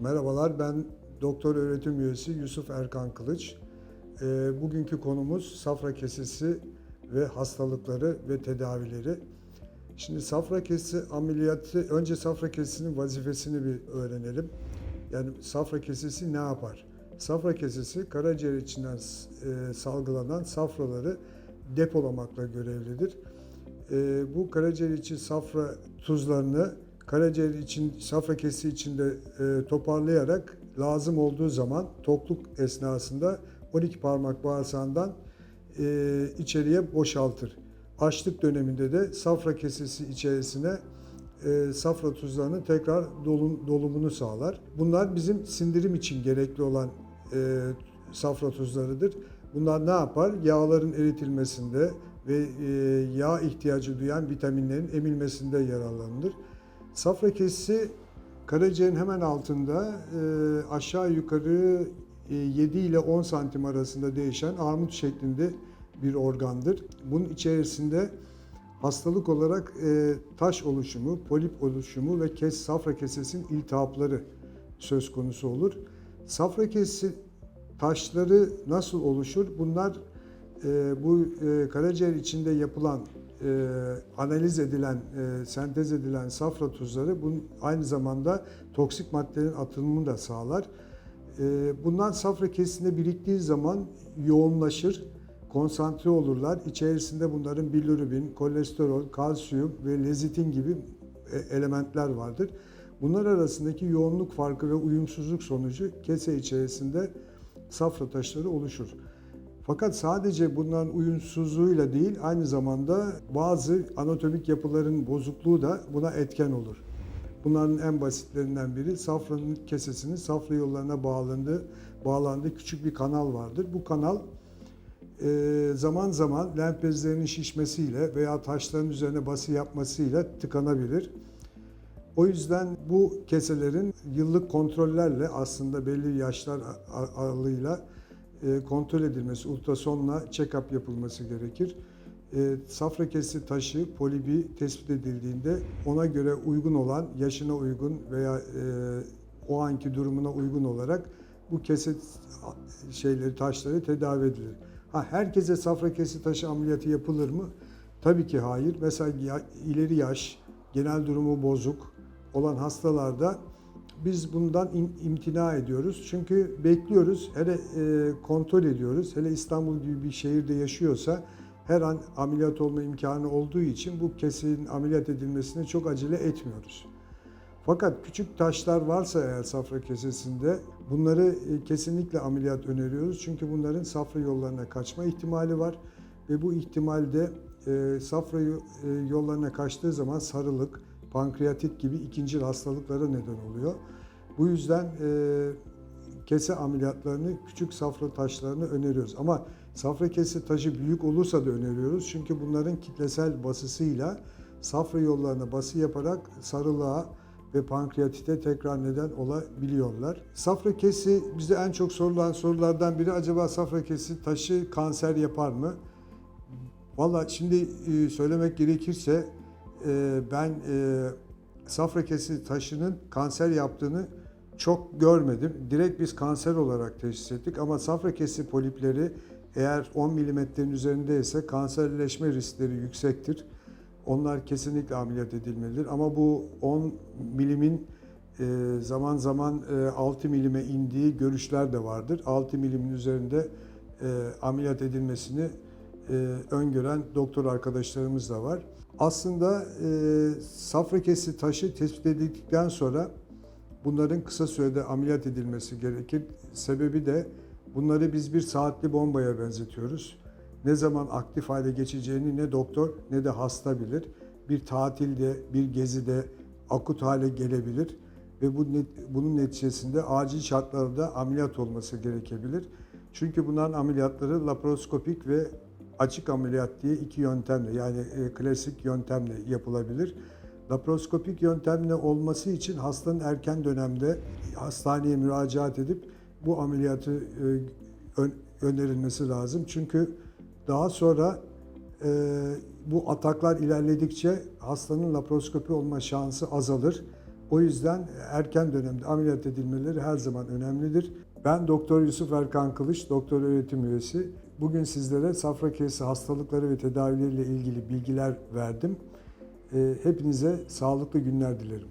Merhabalar, ben doktor öğretim üyesi Yusuf Erkan Kılıç. Ee, Bugünkü konumuz safra kesesi ve hastalıkları ve tedavileri. Şimdi safra kesesi ameliyatı, önce safra kesesinin vazifesini bir öğrenelim. Yani safra kesesi ne yapar? Safra kesesi karaciğer içinden e, salgılanan safraları depolamakla görevlidir. E, bu karaciğer içi safra tuzlarını karaciğer için safra kesesi içinde e, toparlayarak lazım olduğu zaman tokluk esnasında 12 parmak bağırsağından e, içeriye boşaltır. Açlık döneminde de safra kesesi içerisine e, safra tuzlarının tekrar dolum, dolumunu sağlar. Bunlar bizim sindirim için gerekli olan e, safra tuzlarıdır. Bunlar ne yapar? Yağların eritilmesinde ve e, yağ ihtiyacı duyan vitaminlerin emilmesinde yararlanılır. Safra kesesi karaciğerin hemen altında e, aşağı yukarı e, 7 ile 10 santim arasında değişen armut şeklinde bir organdır. Bunun içerisinde hastalık olarak e, taş oluşumu, polip oluşumu ve kes safra kesesinin iltihapları söz konusu olur. Safra kesesi taşları nasıl oluşur? Bunlar e, bu e, karaciğer içinde yapılan e, analiz edilen, e, sentez edilen safra tuzları bunun aynı zamanda toksik maddelerin atılımını da sağlar. E, bundan safra kesesinde biriktiği zaman yoğunlaşır, konsantre olurlar. İçerisinde bunların bilirubin, kolesterol, kalsiyum ve lezitin gibi e, elementler vardır. Bunlar arasındaki yoğunluk farkı ve uyumsuzluk sonucu kese içerisinde safra taşları oluşur. Fakat sadece bunların uyumsuzluğuyla değil, aynı zamanda bazı anatomik yapıların bozukluğu da buna etken olur. Bunların en basitlerinden biri safranın kesesinin safra yollarına bağlandığı, bağlandığı küçük bir kanal vardır. Bu kanal e, zaman zaman lenf bezlerinin şişmesiyle veya taşların üzerine bası yapmasıyla tıkanabilir. O yüzden bu keselerin yıllık kontrollerle aslında belli yaşlar aralığıyla kontrol edilmesi, ultrasonla check-up yapılması gerekir. E, Safra kesesi taşı, polibi tespit edildiğinde ona göre uygun olan, yaşına uygun veya e, o anki durumuna uygun olarak bu kese şeyleri, taşları tedavi edilir. Ha herkese safra kesesi taşı ameliyatı yapılır mı? Tabii ki hayır. Mesela ileri yaş, genel durumu bozuk olan hastalarda biz bundan imtina ediyoruz. Çünkü bekliyoruz, hele e, kontrol ediyoruz. Hele İstanbul gibi bir şehirde yaşıyorsa her an ameliyat olma imkanı olduğu için bu kesin ameliyat edilmesine çok acele etmiyoruz. Fakat küçük taşlar varsa eğer safra kesesinde bunları e, kesinlikle ameliyat öneriyoruz. Çünkü bunların safra yollarına kaçma ihtimali var ve bu ihtimalde e, safra yollarına kaçtığı zaman sarılık, pankreatit gibi ikinci hastalıklara neden oluyor. Bu yüzden e, kese ameliyatlarını küçük safra taşlarını öneriyoruz. Ama safra kese taşı büyük olursa da öneriyoruz. Çünkü bunların kitlesel basısıyla safra yollarına bası yaparak sarılığa ve pankreatite tekrar neden olabiliyorlar. Safra kesi bize en çok sorulan sorulardan biri acaba safra kesi taşı kanser yapar mı? Valla şimdi e, söylemek gerekirse e, ben e, safra kesi taşının kanser yaptığını çok görmedim. Direkt biz kanser olarak teşhis ettik ama safra kesi polipleri eğer 10 milimetrenin üzerindeyse kanserleşme riskleri yüksektir. Onlar kesinlikle ameliyat edilmelidir. Ama bu 10 milimin zaman zaman 6 milime indiği görüşler de vardır. 6 milimin üzerinde ameliyat edilmesini öngören doktor arkadaşlarımız da var. Aslında safra kesi taşı tespit edildikten sonra bunların kısa sürede ameliyat edilmesi gerekir. Sebebi de bunları biz bir saatli bombaya benzetiyoruz. Ne zaman aktif hale geçeceğini ne doktor ne de hasta bilir. Bir tatilde, bir gezide akut hale gelebilir ve bu bunun neticesinde acil şartlarda ameliyat olması gerekebilir. Çünkü bunların ameliyatları laparoskopik ve açık ameliyat diye iki yöntemle yani e, klasik yöntemle yapılabilir. Laparoskopik yöntemle olması için hastanın erken dönemde hastaneye müracaat edip bu ameliyatı e, önerilmesi lazım. Çünkü daha sonra e, bu ataklar ilerledikçe hastanın laparoskopi olma şansı azalır. O yüzden erken dönemde ameliyat edilmeleri her zaman önemlidir. Ben Doktor Yusuf Erkan Kılıç, doktor öğretim üyesi. Bugün sizlere safra kesesi hastalıkları ve tedavileriyle ilgili bilgiler verdim. Ee, Hepinize sağlıklı günler dilerim.